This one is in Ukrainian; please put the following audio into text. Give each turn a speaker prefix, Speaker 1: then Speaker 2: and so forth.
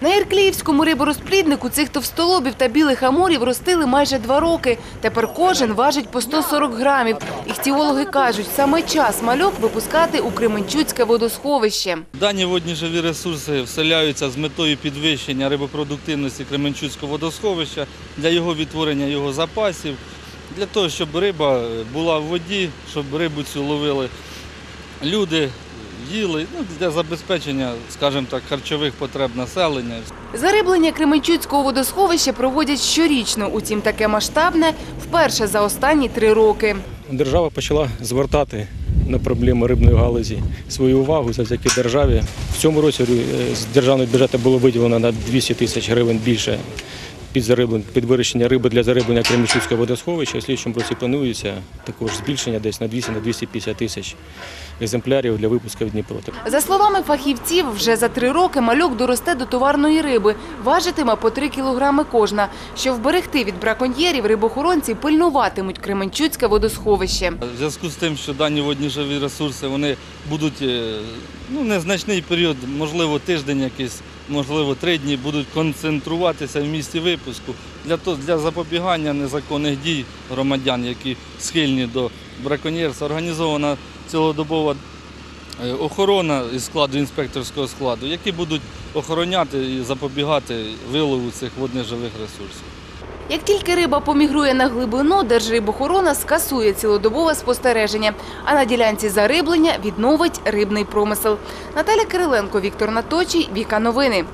Speaker 1: На Іркліївському риборозпліднику цих товстолобів та білих амурів ростили майже два роки. Тепер кожен важить по 140 грамів. Іхтіологи кажуть, саме час мальок випускати у Кременчуцьке водосховище.
Speaker 2: Дані водні живі ресурси вселяються з метою підвищення рибопродуктивності Кременчуцького водосховища для його відтворення його запасів, для того, щоб риба була в воді, щоб рибу цю ловили люди, їли, ну, для забезпечення, скажімо так, харчових потреб населення.
Speaker 1: Зариблення Кременчуцького водосховища проводять щорічно. Утім, таке масштабне вперше за останні три роки.
Speaker 3: Держава почала звертати на проблеми рибної галузі свою увагу завдяки державі. В цьому році е, з державного бюджету було виділено на 200 тисяч гривень більше під зариблення, під вирощення риби для зариблення Кремлівського водосховища. У слідчому році планується також збільшення десь на 200-250 тисяч екземплярів для випуску в Дніпро.
Speaker 1: За словами фахівців, вже за три роки малюк доросте до товарної риби, важитиме по три кілограми кожна. Щоб вберегти від браконьєрів, рибохоронці пильнуватимуть Кременчуцьке водосховище.
Speaker 2: В зв'язку з тим, що дані водні живі ресурси вони будуть е, ну, незначний період, можливо, тиждень якийсь, можливо, три дні, будуть концентруватися в місті випуску для, для запобігання незаконних дій громадян, які схильні до браконьєрства. Організована цілодобова е, охорона із складу інспекторського складу, які будуть охороняти і запобігати вилову цих водних живих ресурсів.
Speaker 1: Як тільки риба помігрує на глибину, Держрибохорона скасує цілодобове спостереження, а на ділянці зариблення відновить рибний промисел. Наталя Кириленко, Віктор Наточий, Віка Новини.